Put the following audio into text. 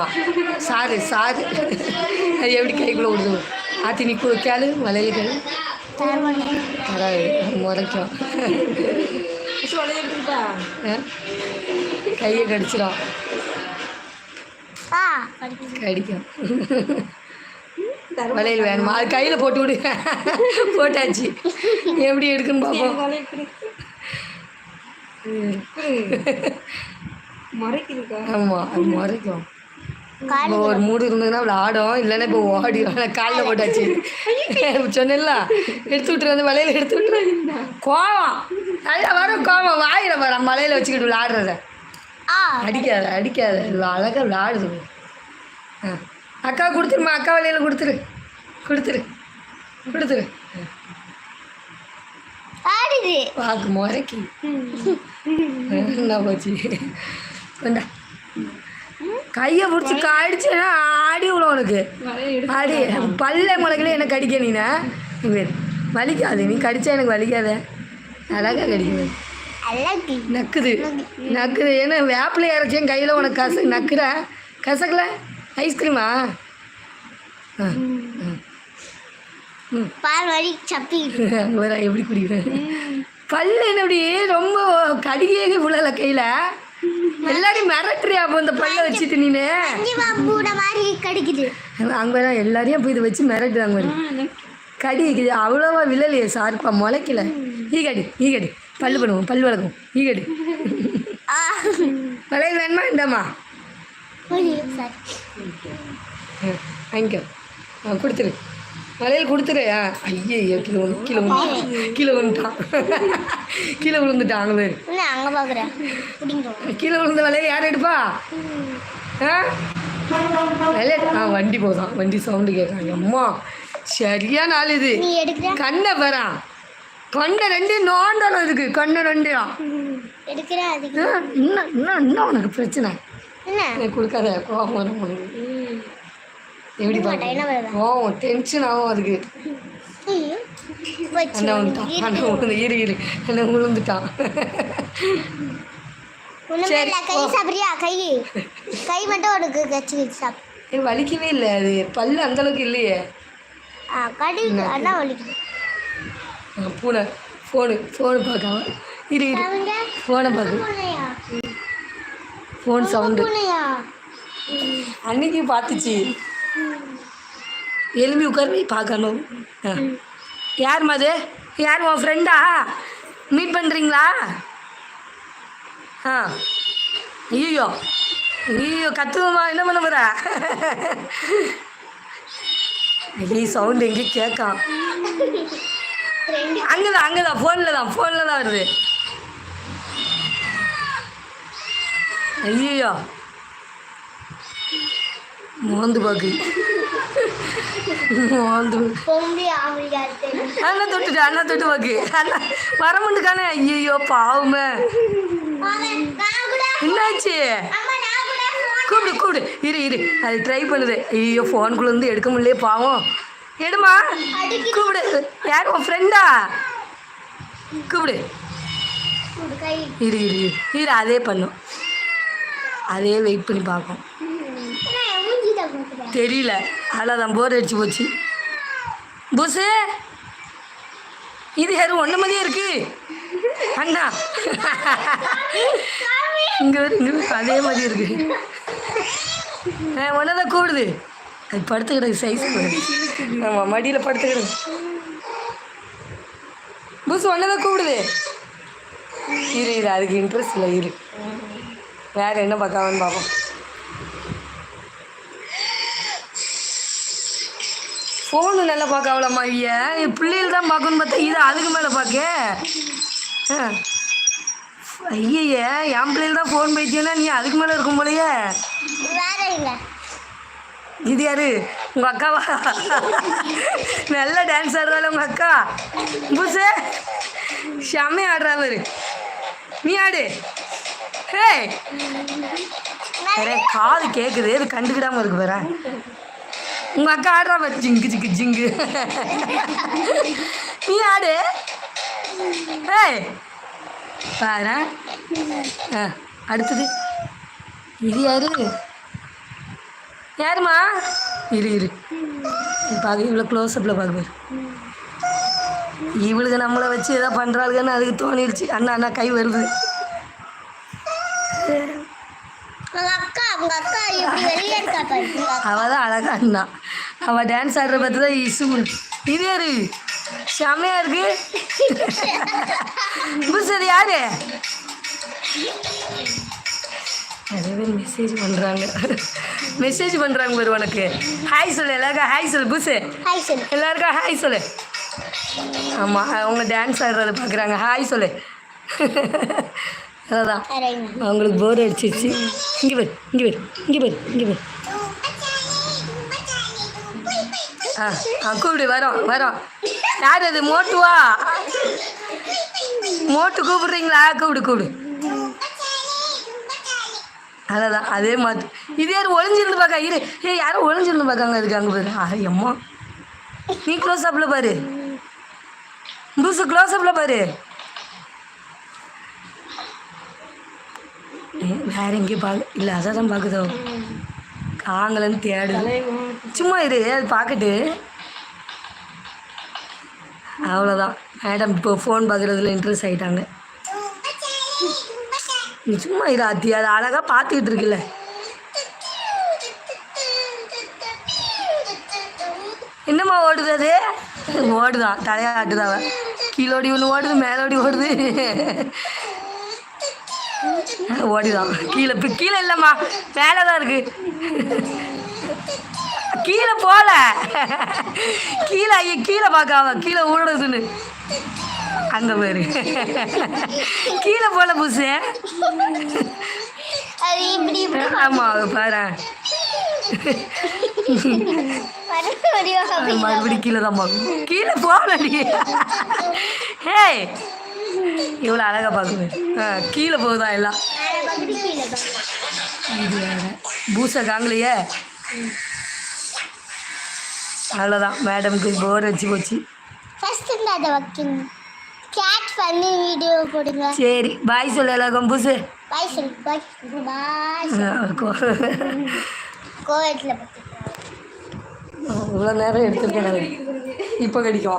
ஆமாம் sir sir. அது எப்படி கைக்குள்ளே விடுது ஆத்தி நீ கு- கேளு வலையில் கேளு. தராது முறைக்கும். சொல்ல எடுத்துக்கிட்டா ஆ? கையை கடிச்சிடும் கடிக்கும். வளையல் வேணுமா? அது கையில் போட்டு விடு. போட்டாச்சு. எப்படி எடுக்குன்னு பார்ப்போம் மறைக்குதுக்கா ஆமாம் அது முறைக்கும். ஒரு மூடு இருந்ததுன்னா அவளை ஆடும். இல்லைன்னா இப்போ ஓடி காலில் போட்டாச்சு. சொன்னேன்ல எடுத்து விட்டுரு அந்த வலையில் எடுத்து விட்டுரு. கோவம். நல்லா வரும் கோவம். வாயில வர மலையில் வச்சுக்கிட்டு விளாடுறத அடிக்காத அடிக்காத. அழகாக விளாடுது அக்கா கொடுத்துருமா? அக்கா வலையில் கொடுத்துரு. கொடுத்துரு. கொடுத்துரு. ஆடுது. வாக்கு முறைக்கி. என்ன போச்சு? கொண்டா. கையை பிடிச்சி கடிச்சேன்னா ஆடி விடும் உனக்கு. ஆடி பல்ல முளைக்கல எனக்கு கடிக்க நீனா வலிக்காது நீ கடிச்சா எனக்கு வலிக்காத. அழகாக கடிக்குது அழகு. நக்குது. நக்குது. ஏன்னா வேப்பிலை இறச்சியும் கையில் உனக்கு கச நக்குற கசக்கல? ஐஸ்கிரீமா? ஆ பால் வரி சப்பி. எப்படி குடிக்கிறேன். பல்லு என்ன இப்படி ரொம்ப கடிகையே விழல கையில். எல்லாரையும் மிரட்டுறியா அப்போ இந்த பல்ல வச்சுட்டு நீனு மாதிரி கடிக்குது. அங்கே வர எல்லாரையும் போய் இதை வச்சு மிரட்டுறாங்க கடி இருக்குது அவ்வளோவா விழலையே சார்ப்பா முளைக்கல. ஈகடி ஈகடி பல்லு பண்ணுவோம் பல் வளர்க்கும் ஈகடி ஆ. வளையல் வேணுமா இந்தாம்மா? வாங்கிக்கோ ஆ கொடுத்துரு. வளையல் கொடுத்துரு. ஆ ஐயோ கீழே விழு கீழே விழு. கீழே விழுந்துட்டான் கீழே விழுந்துட்டான் அங்கே இல்லை அங்கே பார்க்குறேன் கீழே விழுந்த வளையல் யார் எடுப்பா? ஆ? வளையல் ஆ வண்டி போதான் வண்டி சவுண்டு கேட்காங்க அம்மா சரியான ஆள் இது. கண்ணை பெறா கண்ணை ரெண்டு நோண்டலும் இருக்கு கண்ணை ஆ, இன்னும் இன்னும் இன்னும் உனக்கு பிரச்சனை. கொடுக்காத கோவம் வரும் உனக்கு. எப்படி பார்க்க கோவம் டென்ஷன் ஆகும் அதுக்கு அண்ணன் விழுந்து இரு இரு. அண்ணன் விழுந்துட்டான் சரி, கை. சாப்பிட்றியா? கை. கை மட்டும் உனக்கு கச்சி வலிக்கவே இல்லை அது. பல்லு அந்த அளவுக்கு இல்லையே. கடி. அதான் வலிக்குது. பூனை ஃபோனு ஃபோனு பார்க்காம. இரு இரு. ஃபோனை பார்க்க. Phone sound. அன்னைக்கு பார்த்துச்சு. எலும்பி உட்காரு பார்க்கணும். யார் அது யார் உன் ஃப்ரெண்டா மீட் பண்ணுறீங்களா ஆ. ஐயோ ஐயோ கத்துவமா என்ன பண்ண போற? ஐயோ சவுண்ட் எங்கேயும் தான் அங்கே தான் ஃபோனில் தான் ஃபோனில் தான் வருது. ஐயோ மோந்து பாக்கு அண்ணா தொட்டுட்டு அண்ணா தொட்டு பாக்கு அண்ணா வரமுண்டுக்கானே ஐயோ பாவமே. என்னாச்சு? கூப்பிடு கூப்பிடு. இரு இரு. அது ட்ரை பண்ணுது. ஐயோ ஃபோனுக்குள்ள இருந்து எடுக்க முடியலையே பாவம். எடுமா. கூப்பிடு. யார் உன் ஃப்ரெண்டா கூப்பிடு. இரு இரு இரு. அதே பண்ணும் அதே வெயிட் பண்ணி பார்க்கும் நான் என் மூஞ்சி தான் பார்க்குறேன் தெரியல. அவ்வளோதான் போர் அடிச்சு போச்சு. புசு இது யாரும் ஒன்று மாதிரியே இருக்கு. அண்ணா. இங்கே இங்கே அதே மாதிரி இருக்கு. ஒன்று தான் கூடுது அது படுத்துக்கிட்டு சைஸ் ஆமாம் மடியில் படுத்துக்கிடு புஸ் ஒன்று தான் கூடுது இரு இரு அதுக்கு இன்ட்ரெஸ்ட் இல்லை இரு. வேறு என்ன பார்க்காமன்னு பார்ப்போம் ஃபோனு நல்லா பார்க்க அவ்வளோம்மா ஐயா. என் பிள்ளைகள் தான் பார்க்கணும்னு பார்த்தா இது அதுக்கு மேலே பார்க்க. ஐயையே என் பிள்ளைகள் தான் ஃபோன் பைத்தியம்னா நீ அதுக்கு மேலே இருக்கும் போலயே. இது யாரு? உங்கள் அக்காவா? நல்ல டான்ஸ் ஆடுறாள் உங்கள் அக்கா. புசு செம்மையா ஆடுறா அவரு நீ ஆடு. ஹே. காது கேட்குது இது கண்டுக்கிடாம இருக்கு பாரு. உங்கள் அக்கா ஆடுறா ஜிங்கு ஜிங்கு ஜிங்கு. நீ ஆடு. ஏய். பாரு. ஆ அடுத்தது. இது யாரு? யாருமா இரு இரு. பார்க்க இவ்வளோ க்ளோஸ்அப்பில் பார்க்க இவளுக்கு நம்மளை வச்சு எதாவது பண்ணுறாளுங்கன்னு அதுக்கு தோணிடுச்சு. அண்ணா அண்ணா கை வருது. அக்கா அக்கா இப்படி வெளியே இருக்கா. அவள் தான் அழகா அவள் டான்ஸ் ஆடுற பார்த்து தான் இசு இது யாரு? செமையா இருக்கு. புதுசு யாரு? நிறைய பேர் மெசேஜ் பண்ணுறாங்க மெசேஜ் பண்ணுறாங்க பாரு உனக்கு. ஹாய் சொல்லு எல்லாருக்கும் ஹாய் சொல்லு புதுசு ஹாய் சொல்லு. எல்லாருக்கும் ஹாய் சொல்லு. ஆமாம் அவங்க டான்ஸ் ஆடுறத பார்க்குறாங்க ஹாய் சொல்லு. அதான் அவங்களுக்கு போர் அடிச்சிருச்சு. இங்கே பேர் இங்கே பேர் இங்கே பேர் இங்கே பேர். ஆ ஆ கூப்பிடு வரோம் வரோம். யார் அது? மோட்டுவா? மோட்டு கூப்பிடுறீங்களா? கூப்பிடு கூப்பிடு. அதான் அதே மாதிரி. இது யார் ஒளிஞ்சிருந்து பார்க்க இரு. ஏ யாரும் ஒளிஞ்சிருந்து பார்க்காங்க அதுக்கு அங்கே பாரு. ஆ அம்மா. நீ க்ளோஸ் அப்பில் பாரு. புதுசு க்ளோஸ் அப்பில் பாரு. வேற எங்கேயும் பார்க்க இல்லை அதான் தான் பார்க்குதோ. காங்கலன்னு தேடுது சும்மா இரு அது பார்க்கட்டு. அவ்வளோதான் மேடம் இப்போ ஃபோன் பார்க்குறதுல இன்ட்ரெஸ்ட் ஆகிட்டாங்க நீ சும்மா இரு அத்தி. அது அழகாக பார்த்துக்கிட்டு இருக்குல்ல. என்னம்மா ஓடுது அது? ஓடுதான். தலையாட்டுதான் கீழோடி ஒன்று ஓடுது மேலோடி ஓடுது. ஓடிதான் கீழே இப்போ கீழே இல்லைம்மா. மேலே தான் இருக்கு. கீழே போல. கீழே ஐயா கீழே பார்க்காம கீழே ஊடுறதுன்னு அங்கே பேரு கீழே போல புசு ஆமாம் பாரு. மறுபடியும் கீழே தான் பார்க்கணும் கீழே போகலடி. ஹேய் இவ்வளோ அழகாக பார்க்குவேன் கீழே போகுதா எல்லாம். இது வேற. பூசை காங்கலையே? அவ்வளோதான் மேடம்க்கு போர் வச்சு போச்சு. சரி பாய் சொல்ல எல்லாருக்கும். பூசு. பாய் சொல்லு பாய் கோவத்தில் இவ்வளோ நேரம் எடுத்துருக்கேன் இப்போ கடிக்கும்.